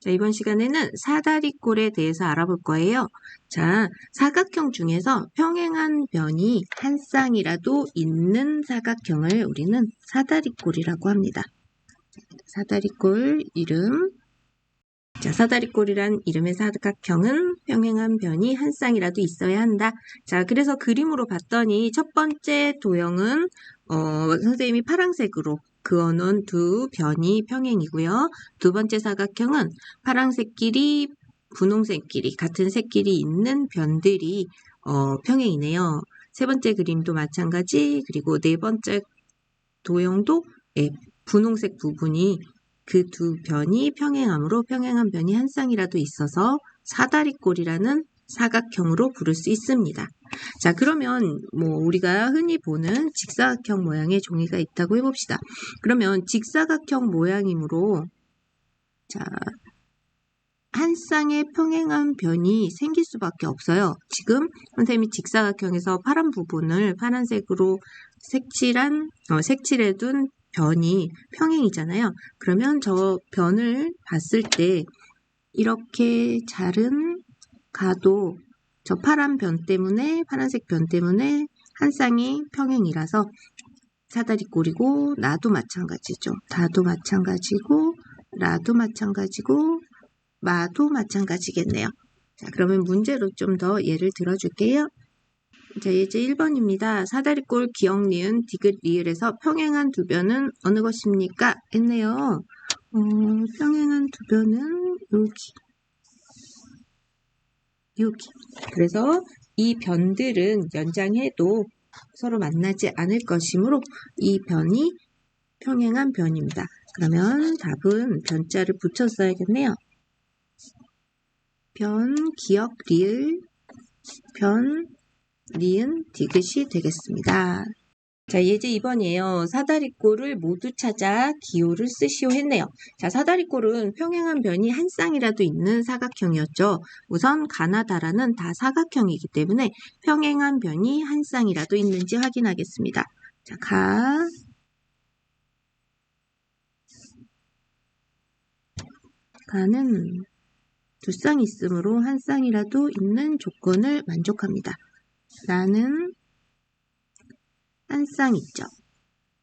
자, 이번 시간에는 사다리꼴에 대해서 알아볼 거예요. 자, 사각형 중에서 평행한 변이 한 쌍이라도 있는 사각형을 우리는 사다리꼴이라고 합니다. 사다리꼴 이름. 자, 사다리꼴이란 이름의 사각형은 평행한 변이 한 쌍이라도 있어야 한다. 자, 그래서 그림으로 봤더니 첫 번째 도형은 어, 선생님이 파란색으로 그어놓은 두 변이 평행이고요. 두 번째 사각형은 파란색 끼리 분홍색 끼리 같은 색끼리 있는 변들이 어, 평행이네요. 세 번째 그림도 마찬가지 그리고 네 번째 도형도 예, 분홍색 부분이 그 두 변이 평행함으로 평행한 변이 한 쌍이라도 있어서 사다리꼴이라는 사각형으로 부를 수 있습니다. 자, 그러면 뭐 우리가 흔히 보는 직사각형 모양의 종이가 있다고 해봅시다. 그러면 직사각형 모양이므로 자, 한 쌍의 평행한 변이 생길 수밖에 없어요. 지금 선생님이 직사각형에서 파란 부분을 파란색으로 색칠한 어, 색칠해둔 변이 평행이잖아요. 그러면 저 변을 봤을 때 이렇게 자른 가도 저 파란 변 때문에 파란색 변 때문에 한 쌍이 평행이라서 사다리꼴이고 나도 마찬가지죠. 다도 마찬가지고 라도 마찬가지고 마도 마찬가지겠네요. 자, 그러면 문제로 좀 더 예를 들어줄게요. 자, 예제 1번입니다. 사다리꼴 기억, 니은, 디귿, 리을에서 평행한 두 변은 어느 것입니까? 했네요. 어, 평행한 두 변은 여기. 여기. 그래서 이 변들은 연장해도 서로 만나지 않을 것이므로 이 변이 평행한 변입니다. 그러면 답은 변자를 붙여 써야겠네요. 변, 기억, 리을, 변, 니은, 디귿이 되겠습니다. 자, 예제 2번이에요. 사다리꼴을 모두 찾아 기호를 쓰시오 했네요. 자, 사다리꼴은 평행한 변이 한 쌍이라도 있는 사각형이었죠. 우선 가나다라는 다 사각형이기 때문에 평행한 변이 한 쌍이라도 있는지 확인하겠습니다. 자, 가, 가는 두 쌍 있으므로 한 쌍이라도 있는 조건을 만족합니다. 나는 한 쌍 있죠.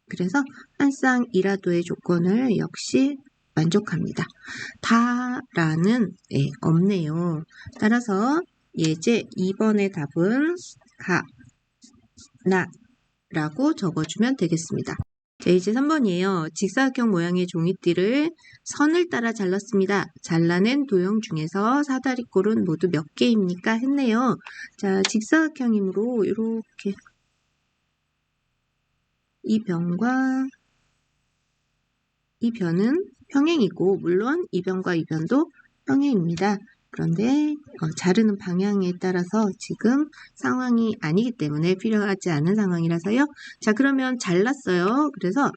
그래서 한 쌍이라도의 조건을 역시 만족합니다. 다라는 예, 없네요. 따라서 예제 2번의 답은 가, 나 라고 적어주면 되겠습니다. 자, 이제 3번이에요. 직사각형 모양의 종이띠를 선을 따라 잘랐습니다. 잘라낸 도형 중에서 사다리꼴은 모두 몇 개입니까? 했네요. 자, 직사각형이므로 이렇게 이 변과 이 변은 평행이고 물론 이 변과 이 변도 평행입니다. 그런데 어, 자르는 방향에 따라서 지금 상황이 아니기 때문에 필요하지 않은 상황이라서요. 자 그러면 잘랐어요. 그래서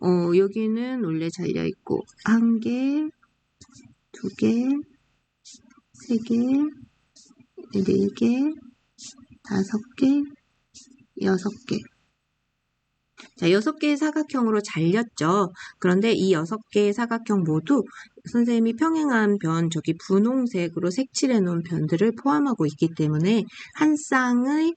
어, 여기는 원래 잘려 있고 한 개, 두 개, 세 개, 네 개, 다섯 개, 여섯 개. 자, 여섯 개의 사각형으로 잘렸죠. 그런데 이 여섯 개의 사각형 모두 선생님이 평행한 변, 저기 분홍색으로 색칠해 놓은 변들을 포함하고 있기 때문에 한 쌍의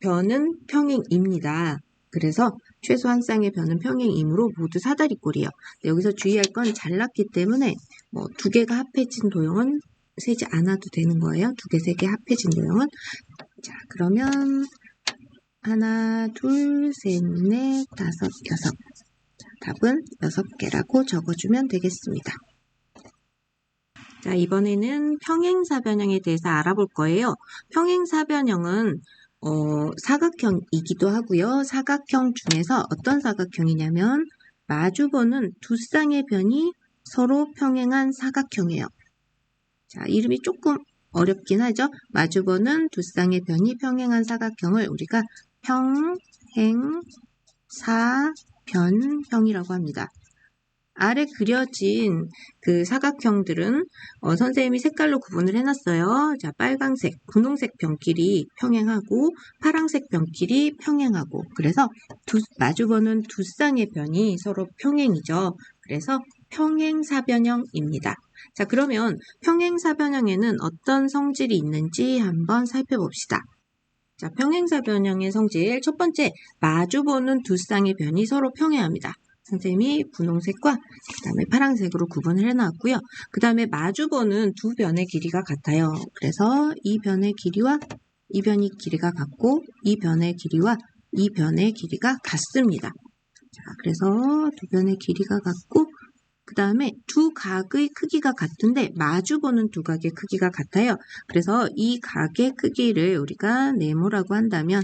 변은 평행입니다. 그래서 최소 한 쌍의 변은 평행이므로 모두 사다리꼴이에요. 여기서 주의할 건 잘랐기 때문에 뭐 두 개가 합해진 도형은 세지 않아도 되는 거예요. 두 개, 세 개 합해진 도형은. 자, 그러면 하나, 둘, 셋, 넷, 다섯, 여섯. 자, 답은 여섯 개라고 적어주면 되겠습니다. 자, 이번에는 평행사변형에 대해서 알아볼 거예요. 평행사변형은 어, 사각형이기도 하고요. 사각형 중에서 어떤 사각형이냐면 마주보는 두 쌍의 변이 서로 평행한 사각형이에요. 자, 이름이 조금 어렵긴 하죠. 마주보는 두 쌍의 변이 평행한 사각형을 우리가 평행사변형이라고 합니다. 아래 그려진 그 사각형들은 어, 선생님이 색깔로 구분을 해놨어요. 자, 빨강색, 분홍색 변끼리 평행하고 파랑색 변끼리 평행하고 그래서 두, 마주보는 두 쌍의 변이 서로 평행이죠. 그래서 평행사변형입니다. 자, 그러면 평행사변형에는 어떤 성질이 있는지 한번 살펴봅시다. 자, 평행사 변형의 성질 첫 번째, 마주보는 두 쌍의 변이 서로 평행합니다. 선생님이 분홍색과 그 다음에 파란색으로 구분을 해놨고요. 그 다음에 마주보는 두 변의 길이가 같아요. 그래서 이 변의 길이와 이 변의 길이가 같고 이 변의 길이와 이 변의 길이가 같습니다. 자, 그래서 두 변의 길이가 같고 그 다음에 두 각의 크기가 같은데 마주보는 두 각의 크기가 같아요. 그래서 이 각의 크기를 우리가 네모라고 한다면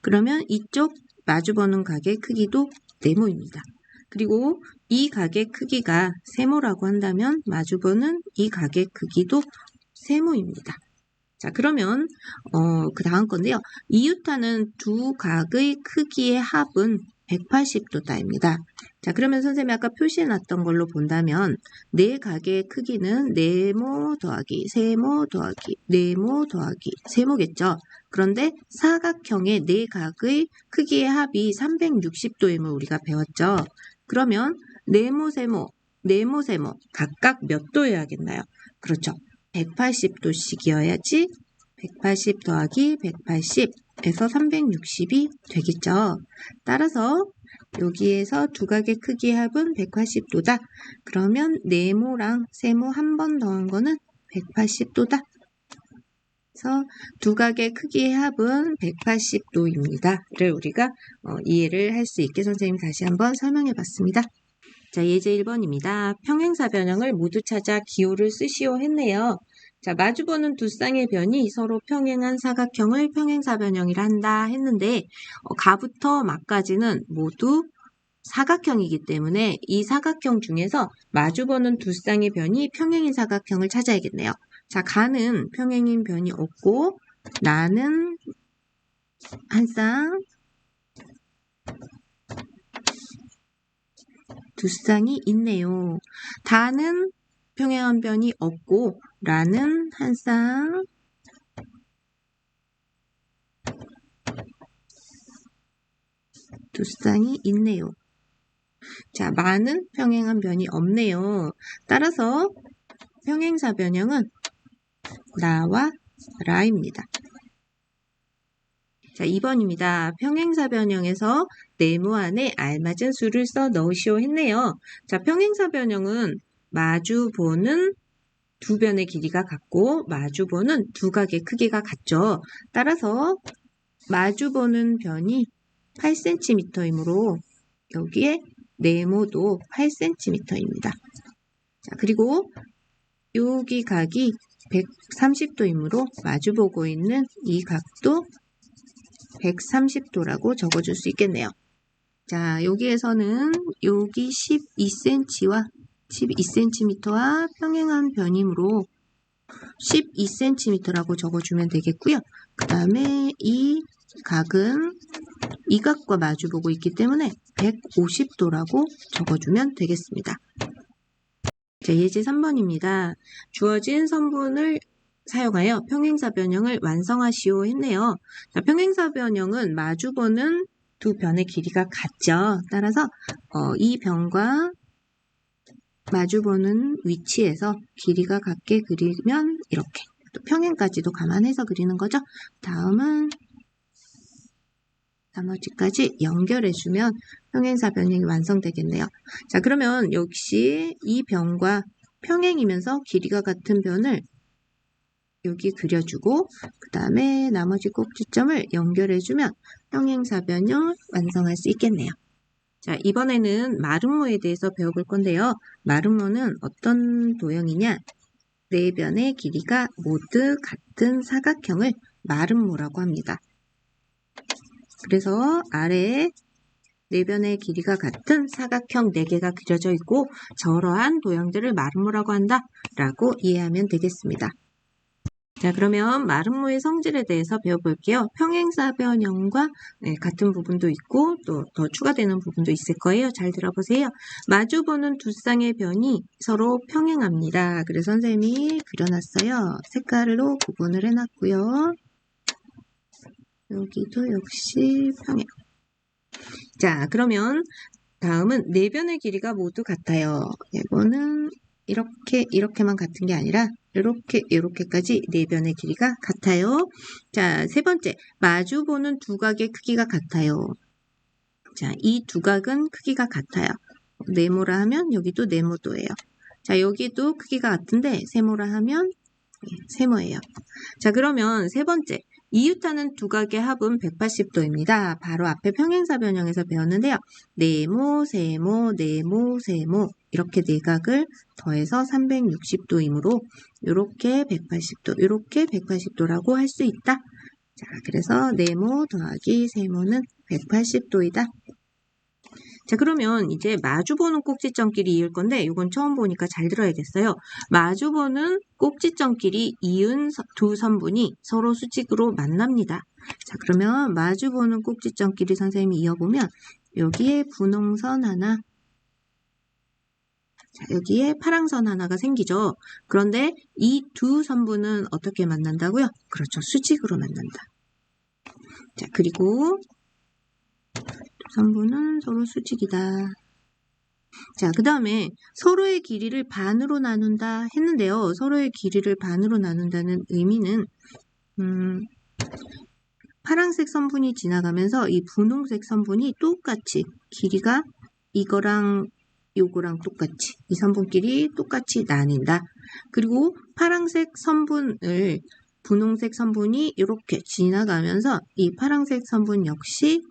그러면 이쪽 마주보는 각의 크기도 네모입니다. 그리고 이 각의 크기가 세모라고 한다면 마주보는 이 각의 크기도 세모입니다. 자, 그러면 어, 그 다음 건데요. 이웃하는 두 각의 크기의 합은 180도다입니다. 자, 그러면 선생님이 아까 표시해 놨던 걸로 본다면 네 각의 크기는 네모 더하기 세모 더하기 네모 더하기 세모겠죠. 그런데 사각형의 네 각의 크기의 합이 360도임을 우리가 배웠죠. 그러면 네모 세모 네모 세모 각각 몇 도여야겠나요? 그렇죠. 180도씩이어야지 180 더하기 180 에서 360이 되겠죠. 따라서 여기에서 두 각의 크기의 합은 180도다. 그러면 네모랑 세모 한 번 더한 거는 180도다. 그래서 두 각의 크기의 합은 180도입니다.를 우리가 어, 이해를 할 수 있게 선생님이 다시 한번 설명해 봤습니다. 자, 예제 1번입니다. 평행사 변형을 모두 찾아 기호를 쓰시오 했네요. 자, 마주보는 두 쌍의 변이 서로 평행한 사각형을 평행사 변형이라 한다 했는데 어, 가부터 막까지는 모두 사각형이기 때문에 이 사각형 중에서 마주보는 두 쌍의 변이 평행인 사각형을 찾아야겠네요. 자, 가는 평행인 변이 없고 나는 한 쌍, 두 쌍이 있네요. 다는 평행한 변이 없고 라는 한 쌍, 두 쌍이 있네요. 자, 많은 평행한 변이 없네요. 따라서 평행사 변형은 나와 라입니다. 자, 2번입니다. 평행사 변형에서 네모 안에 알맞은 수를 써 넣으시오 했네요. 자, 평행사 변형은 마주보는 두 변의 길이가 같고 마주보는 두 각의 크기가 같죠. 따라서 마주보는 변이 8cm이므로 여기에 네모도 8cm입니다. 자, 그리고 여기 각이 130도이므로 마주보고 있는 이 각도 130도라고 적어줄 수 있겠네요. 자, 여기에서는 여기 12cm와 12cm와 평행한 변이므로 12cm라고 적어주면 되겠고요. 그 다음에 이 각은 이 각과 마주보고 있기 때문에 150도라고 적어주면 되겠습니다. 자, 예제 3번입니다. 주어진 선분을 사용하여 평행사 변형을 완성하시오 했네요. 자, 평행사 변형은 마주보는 두 변의 길이가 같죠. 따라서 어, 이 변과 마주보는 위치에서 길이가 같게 그리면 이렇게 또 평행까지도 감안해서 그리는 거죠. 다음은 나머지까지 연결해주면 평행사 변형이 완성되겠네요. 자 그러면 역시 이 변과 평행이면서 길이가 같은 변을 여기 그려주고 그 다음에 나머지 꼭지점을 연결해주면 평행사 변형 완성할 수 있겠네요. 자, 이번에는 마름모에 대해서 배워볼 건데요. 마름모는 어떤 도형이냐? 네 변의 길이가 모두 같은 사각형을 마름모라고 합니다. 그래서 아래에 네 변의 길이가 같은 사각형 4개가 그려져 있고 저러한 도형들을 마름모라고 한다 라고 이해하면 되겠습니다. 자, 그러면 마름모의 성질에 대해서 배워볼게요. 평행사변형과 네, 같은 부분도 있고 또 더 추가되는 부분도 있을 거예요. 잘 들어보세요. 마주보는 두 쌍의 변이 서로 평행합니다. 그래서 선생님이 그려놨어요. 색깔로 구분을 해놨고요. 여기도 역시 평행. 자, 그러면 다음은 네 변의 길이가 모두 같아요. 이거는 이렇게 이렇게만 같은 게 아니라 이렇게 이렇게까지 네 변의 길이가 같아요. 자, 세 번째 마주 보는 두각의 크기가 같아요. 자, 이 두각은 크기가 같아요. 네모라 하면 여기도 네모도예요. 자, 여기도 크기가 같은데 세모라 하면 예, 세모예요. 자, 그러면 세 번째 이웃하는 두각의 합은 180도입니다. 바로 앞에 평행사 변형에서 배웠는데요. 네모, 세모, 네모, 세모 이렇게 네각을 더해서 360도이므로 이렇게 180도, 이렇게 180도라고 할 수 있다. 자, 그래서 네모 더하기 세모는 180도이다. 자, 그러면 이제 마주보는 꼭지점끼리 이을 건데 이건 처음 보니까 잘 들어야겠어요. 마주보는 꼭지점끼리 이은 서- 두 선분이 서로 수직으로 만납니다. 자, 그러면 마주보는 꼭지점끼리 선생님이 이어보면 여기에 분홍선 하나 자, 여기에 파랑선 하나가 생기죠. 그런데 이 두 선분은 어떻게 만난다고요? 그렇죠. 수직으로 만난다. 자, 그리고 두 선분은 서로 수직이다. 자, 그 다음에 서로의 길이를 반으로 나눈다 했는데요. 서로의 길이를 반으로 나눈다는 의미는, 음, 파란색 선분이 지나가면서 이 분홍색 선분이 똑같이 길이가 이거랑 요거랑 똑같이 이 선분끼리 똑같이 나뉜다. 그리고 파란색 선분을 분홍색 선분이 이렇게 지나가면서 이 파란색 선분 역시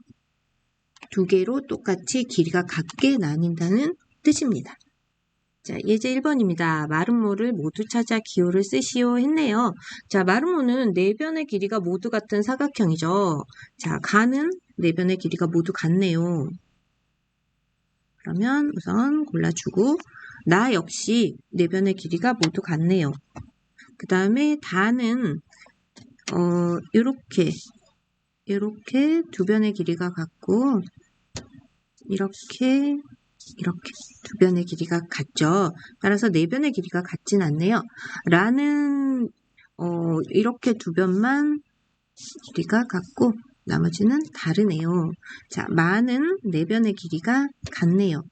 두 개로 똑같이 길이가 같게 나뉜다는 뜻입니다. 자, 예제 1번입니다. 마름모를 모두 찾아 기호를 쓰시오 했네요. 자, 마름모는 네 변의 길이가 모두 같은 사각형이죠. 자, 가는 네 변의 길이가 모두 같네요. 그러면 우선 골라주고 나 역시 네 변의 길이가 모두 같네요. 그 다음에 다는 어 이렇게 이렇게 두 변의 길이가 같고 이렇게 이렇게 두 변의 길이가 같죠. 따라서 네 변의 길이가 같진 않네요. 라는 어 이렇게 두 변만 길이가 같고 나머지는 다르네요. 자, 마는 네 변의 길이가 같네요.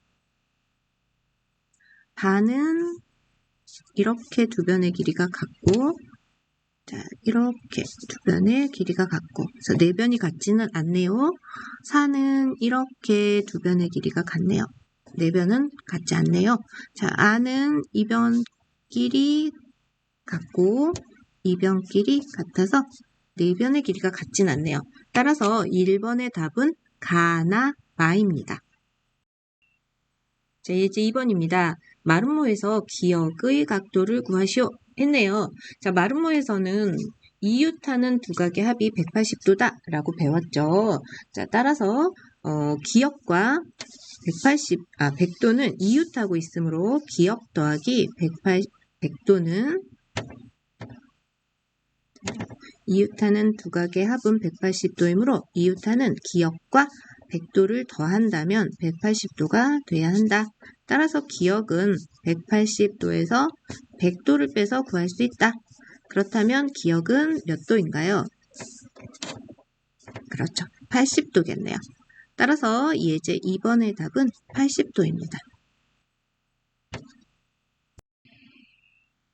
반은 이렇게 두 변의 길이가 같고 자, 이렇게 두 변의 길이가 같고 그래서 네 변이 같지는 않네요. 사는 이렇게 두 변의 길이가 같네요. 네 변은 같지 않네요. 자, 아는 이 변끼리 같고 이 변끼리 같아서 네 변의 길이가 같진 않네요. 따라서 1번의 답은 가나 마입니다. 자, 예제 2번입니다. 마름모에서 기역의 각도를 구하시오 했네요. 자, 마름모에서는 이웃하는 두각의 합이 180도다 라고 배웠죠. 자, 따라서 어, 기역과 180, 아, 100도는 이웃하고 있으므로 기역 더하기 180, 100도는 이웃하는 두각의 합은 180도이므로 이웃하는 기역과 100도를 더한다면 180도가 돼야 한다. 따라서 기역은 180도에서 100도를 빼서 구할 수 있다. 그렇다면 기역은 몇 도인가요? 그렇죠. 80도겠네요. 따라서 예제 2번의 답은 80도입니다.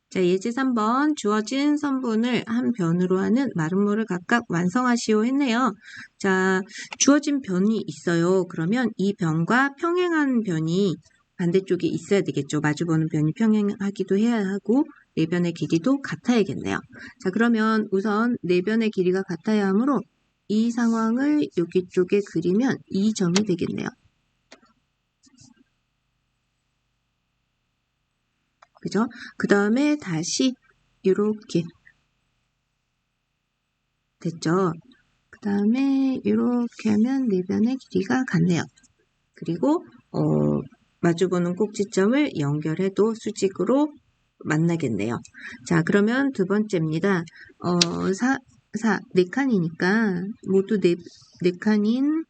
자, 예제 3번 주어진 선분을 한 변으로 하는 마름모를 각각 완성하시오 했네요. 자, 주어진 변이 있어요. 그러면 이 변과 평행한 변이 반대쪽에 있어야 되겠죠. 마주보는 변이 평행하기도 해야 하고 네 변의 길이도 같아야겠네요. 자, 그러면 우선 네 변의 길이가 같아야 하므로 이 상황을 여기 쪽에 그리면 이 점이 되겠네요. 그죠? 그 다음에 다시 이렇게 됐죠? 그 다음에 이렇게 하면 네 변의 길이가 같네요. 그리고 어, 마주보는 꼭지점을 연결해도 수직으로 만나겠네요. 자, 그러면 두 번째입니다. 어, 사, 사, 네 칸이니까 모두 네, 네 칸인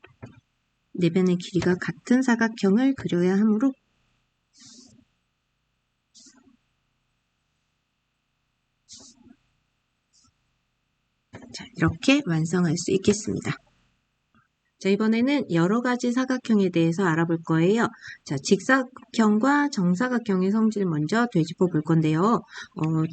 네 변의 길이가 같은 사각형을 그려야 하므로 자, 이렇게 완성할 수 있겠습니다. 자, 이번에는 여러 가지 사각형에 대해서 알아볼 거예요. 자, 직사각형과 정사각형의 성질 먼저 되짚어 볼 건데요. 어,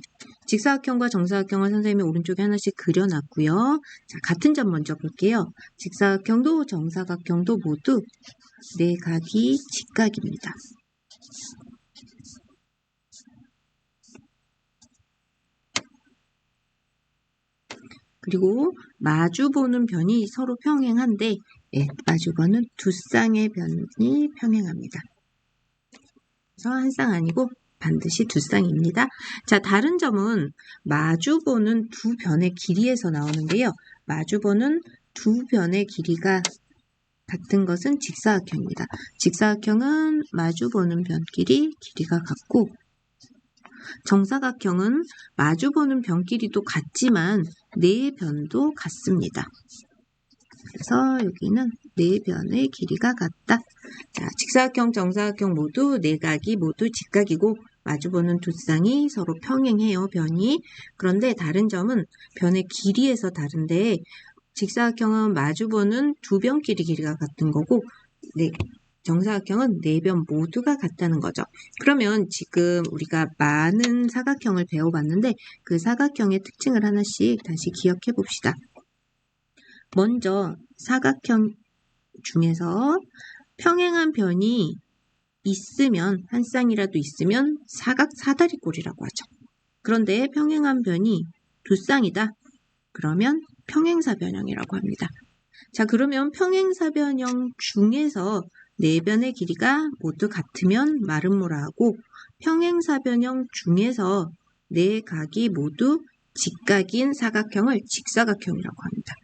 직사각형과 정사각형을 선생님이 오른쪽에 하나씩 그려놨고요. 자, 같은 점 먼저 볼게요. 직사각형도 정사각형도 모두 네 각이 직각입니다. 그리고 마주 보는 변이 서로 평행한데 예, 마주보는 두 쌍의 변이 평행합니다. 그래서 한 쌍 아니고 반드시 두 쌍입니다. 자, 다른 점은 마주보는 두 변의 길이에서 나오는데요. 마주보는 두 변의 길이가 같은 것은 직사각형입니다. 직사각형은 마주보는 변 길이 길이가 같고 정사각형은 마주보는 변 길이도 같지만 네 변도 같습니다. 그래서 여기는 네 변의 길이가 같다. 자, 직사각형, 정사각형 모두 네각이 모두 직각이고 마주보는 두 쌍이 서로 평행해요, 변이. 그런데 다른 점은 변의 길이에서 다른데 직사각형은 마주보는 두 변끼리 길이가 같은 거고 네, 정사각형은 네 변 모두가 같다는 거죠. 그러면 지금 우리가 많은 사각형을 배워봤는데 그 사각형의 특징을 하나씩 다시 기억해 봅시다. 먼저 사각형 중에서 평행한 변이 있으면 한 쌍이라도 있으면 사각 사다리꼴이라고 하죠. 그런데 평행한 변이 두 쌍이다. 그러면 평행사변형이라고 합니다. 자 그러면 평행사변형 중에서 네 변의 길이가 모두 같으면 마름모라 하고 평행사변형 중에서 네 각이 모두 직각인 사각형을 직사각형이라고 합니다.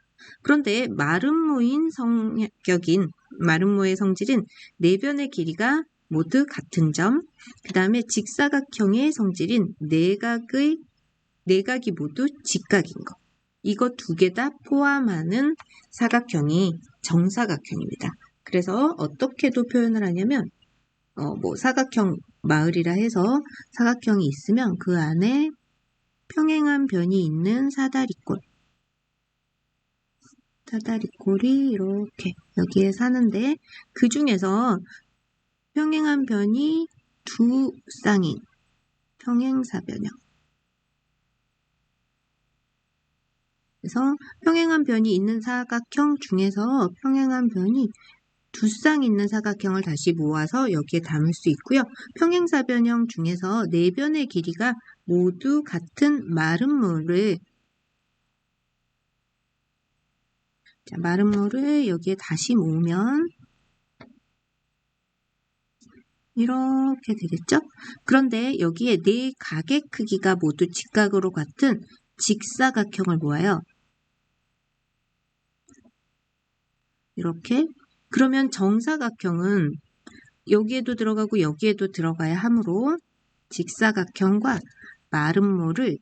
그런데 마름모인 성격인 마름모의 성질은 네 변의 길이가 모두 같은 점, 그 다음에 직사각형의 성질인 내각의 내각이 모두 직각인 것. 이거 두 개 다 포함하는 사각형이 정사각형입니다. 그래서 어떻게도 표현을 하냐면 어, 뭐 사각형 마을이라 해서 사각형이 있으면 그 안에 평행한 변이 있는 사다리꼴 사다리꼴이 이렇게 여기에 사는데 그 중에서 평행한 변이 두 쌍인 평행사변형 그래서 평행한 변이 있는 사각형 중에서 평행한 변이 두 쌍 있는 사각형을 다시 모아서 여기에 담을 수 있고요. 평행사변형 중에서 네 변의 길이가 모두 같은 마름모를 자, 마름모를 여기에 다시 모으면 이렇게 되겠죠? 그런데 여기에 네 각의 크기가 모두 직각으로 같은 직사각형을 모아요. 이렇게 그러면 정사각형은 여기에도 들어가고 여기에도 들어가야 하므로 직사각형과 마름모를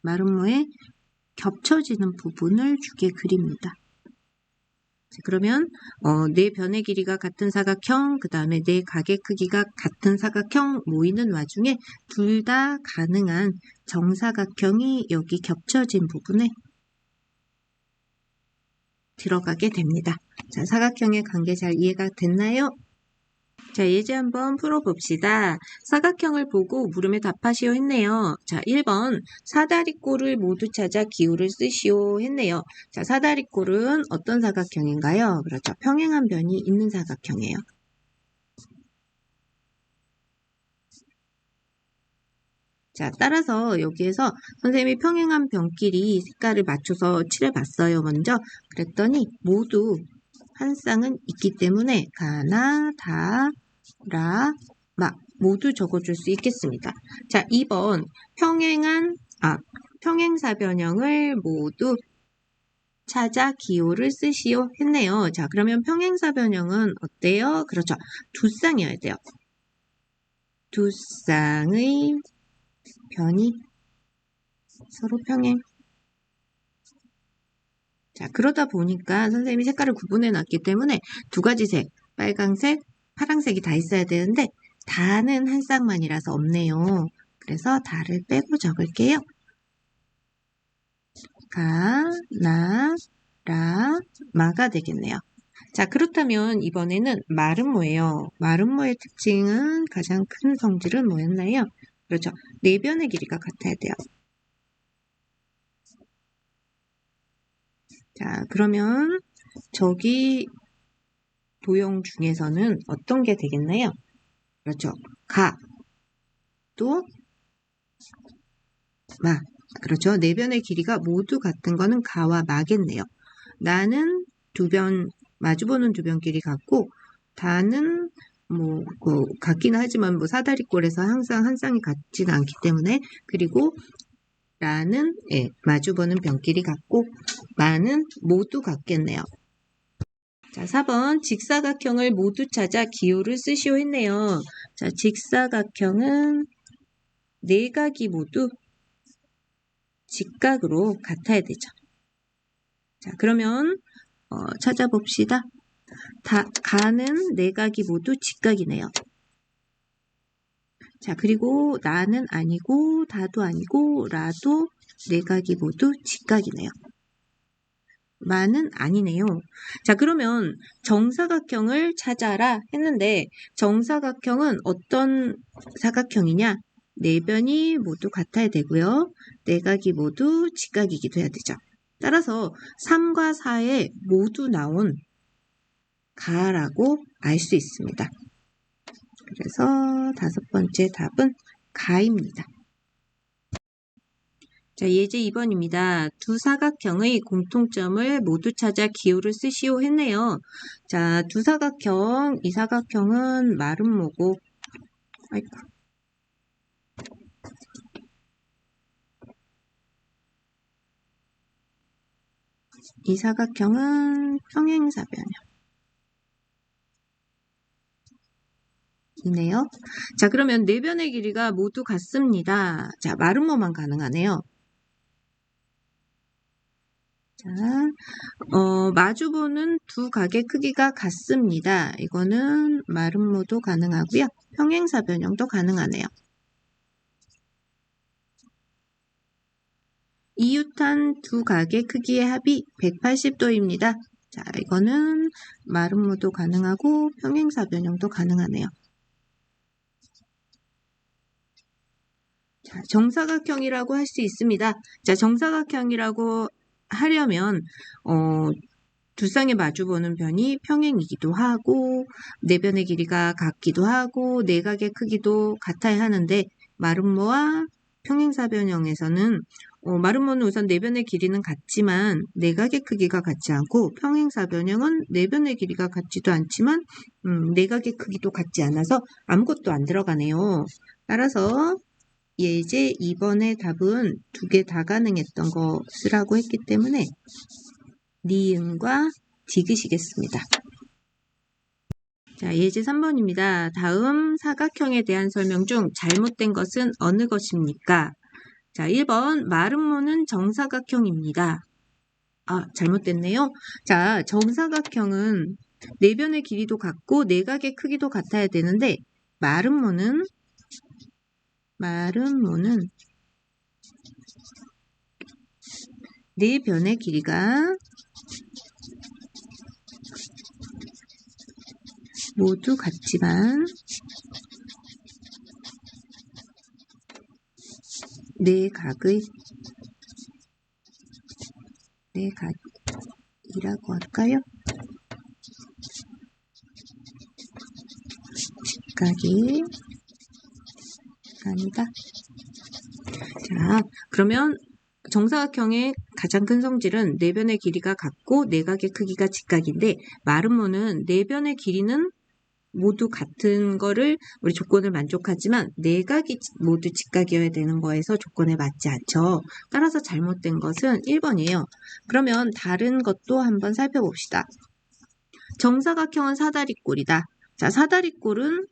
마름모에 겹쳐지는 부분을 주게 그립니다. 그러면 어, 네 변의 길이가 같은 사각형, 그 다음에 네 각의 크기가 같은 사각형 모이는 와중에 둘 다 가능한 정사각형이 여기 겹쳐진 부분에 들어가게 됩니다. 자, 사각형의 관계 잘 이해가 됐나요? 자, 예제 한번 풀어봅시다. 사각형을 보고 물음에 답하시오 했네요. 자, 1번 사다리꼴을 모두 찾아 기호를 쓰시오 했네요. 자, 사다리꼴은 어떤 사각형인가요? 그렇죠. 평행한 변이 있는 사각형이에요. 자, 따라서 여기에서 선생님이 평행한 변끼리 색깔을 맞춰서 칠해봤어요, 먼저. 그랬더니 모두 한 쌍은 있기 때문에 가나, 다, 라, 마 모두 적어줄 수 있겠습니다. 자, 2번 평행한 아 평행사 변형을 모두 찾아 기호를 쓰시오 했네요. 자, 그러면 평행사 변형은 어때요? 그렇죠. 두 쌍이어야 돼요. 두 쌍의 변이 서로 평행. 자, 그러다 보니까 선생님이 색깔을 구분해 놨기 때문에 두 가지 색, 빨강색, 파랑색이 다 있어야 되는데 다는 한 쌍만이라서 없네요. 그래서 다를 빼고 적을게요. 가, 나, 라, 마가 되겠네요. 자, 그렇다면 이번에는 마름모예요. 마름모의 특징은 가장 큰 성질은 뭐였나요? 그렇죠. 내변의 길이가 같아야 돼요. 자, 그러면 저기 도형 중에서는 어떤 게 되겠나요? 그렇죠. 가, 또, 마. 그렇죠. 네 변의 길이가 모두 같은 거는 가와 마겠네요. 나는 두 변, 마주보는 두변 길이 같고, 다는 뭐, 그, 같긴 하지만 뭐 사다리꼴에서 항상 한 쌍이 같지는 않기 때문에, 그리고 라는, 예, 마주보는 변길이 같고, 마는 모두 같겠네요. 자, 4번 직사각형을 모두 찾아 기호를 쓰시오 했네요. 자, 직사각형은 네 각이 모두 직각으로 같아야 되죠. 자, 그러면 어, 찾아봅시다. 다, 가는 네 각이 모두 직각이네요. 자, 그리고 나는 아니고 다도 아니고 라도 네 각이 모두 직각이네요. 마는 아니네요. 자, 그러면 정사각형을 찾아라 했는데 정사각형은 어떤 사각형이냐? 네 변이 모두 같아야 되고요. 네 각이 모두 직각이기도 해야 되죠. 따라서 3과 4에 모두 나온 가라고 알 수 있습니다. 그래서 다섯 번째 답은 가입니다. 자, 예제 2번입니다. 두 사각형의 공통점을 모두 찾아 기호를 쓰시오 했네요. 자, 두 사각형, 이 사각형은 마름모고, 아이고. 이 사각형은 평행사변형. 이네요. 자, 그러면 네 변의 길이가 모두 같습니다. 자, 마름모만 가능하네요. 자, 어, 마주보는 두 각의 크기가 같습니다. 이거는 마름모도 가능하고요. 평행사 변형도 가능하네요. 이웃한 두 각의 크기의 합이 180도입니다. 자, 이거는 마름모도 가능하고 평행사 변형도 가능하네요. 자, 정사각형이라고 할 수 있습니다. 자, 정사각형이라고 하려면 어, 두 쌍에 마주보는 변이 평행이기도 하고 네 변의 길이가 같기도 하고 내각의 크기도 같아야 하는데 마름모와 평행사변형에서는 어, 마름모는 우선 네 변의 길이는 같지만 내각의 크기가 같지 않고 평행사변형은 네 변의 길이가 같지도 않지만 음, 내각의 크기도 같지 않아서 아무것도 안 들어가네요. 따라서 예제 2번의 답은 두 개 다 가능했던 것이라고 했기 때문에 니은과 디귿이겠습니다. 자, 예제 3번입니다. 다음 사각형에 대한 설명 중 잘못된 것은 어느 것입니까? 자, 1번 마름모는 정사각형입니다. 아, 잘못됐네요. 자, 정사각형은 네 변의 길이도 같고 내각의 크기도 같아야 되는데 마름모는 마름모는 네 변의 길이가 모두 같지만 네 각의 네 각이라고 할까요? 각 이 아니다. 자, 그러면 정사각형의 가장 큰 성질은 네 변의 길이가 같고 내각의 크기가 직각인데 마름모는 네 변의 길이는 모두 같은 거를 우리 조건을 만족하지만 내각이 모두 직각이어야 되는 거에서 조건에 맞지 않죠. 따라서 잘못된 것은 1번이에요. 그러면 다른 것도 한번 살펴봅시다. 정사각형은 사다리꼴이다. 자, 사다리꼴은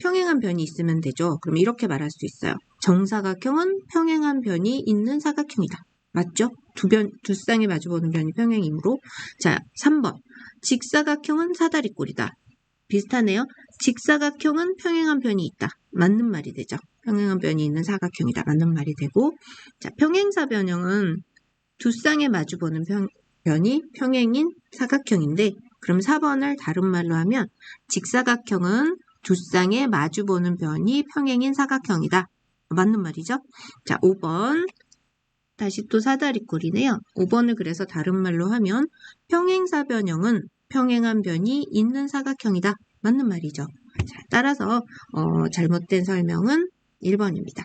평행한 변이 있으면 되죠. 그럼 이렇게 말할 수 있어요. 정사각형은 평행한 변이 있는 사각형이다. 맞죠? 두 변, 두 쌍이 마주보는 변이 평행이므로. 자, 3번. 직사각형은 사다리꼴이다. 비슷하네요. 직사각형은 평행한 변이 있다. 맞는 말이 되죠. 평행한 변이 있는 사각형이다. 맞는 말이 되고. 자, 평행사 변형은 두 쌍에 마주보는 변, 변이 평행인 사각형인데 그럼 4번을 다른 말로 하면 직사각형은 두 쌍의 마주보는 변이 평행인 사각형이다. 맞는 말이죠? 자, 5번. 다시 또 사다리꼴이네요. 5번을 그래서 다른 말로 하면 평행사 변형은 평행한 변이 있는 사각형이다. 맞는 말이죠. 자, 따라서 어, 잘못된 설명은 1번입니다.